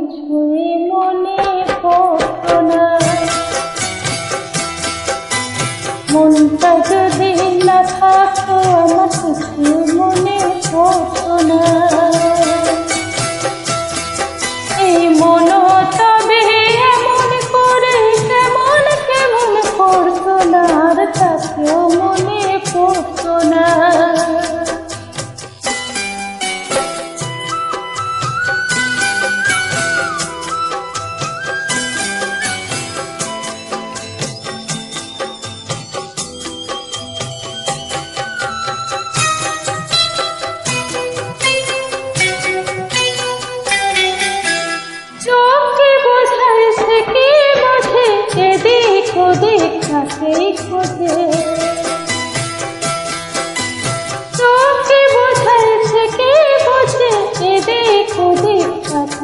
কিছুই মনে পড়তো না মনটা যদি না থাকতো আমার কিছুই মনে পড়তো না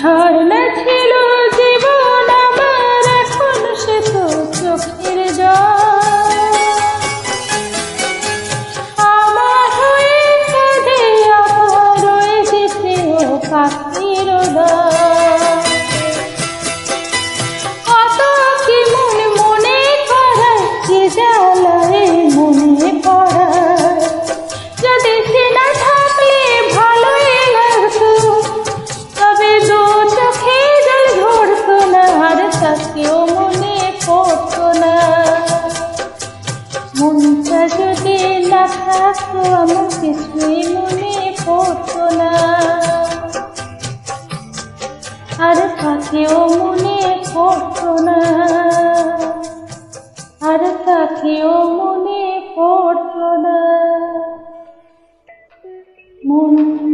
ঝর্ণা ছিল মনটা যদি না থাকতো আমার কিছুই মনে পড়তো না। আর তাকেও মনে পড়তো না। আর তাকেও মনে পড়তো না। মন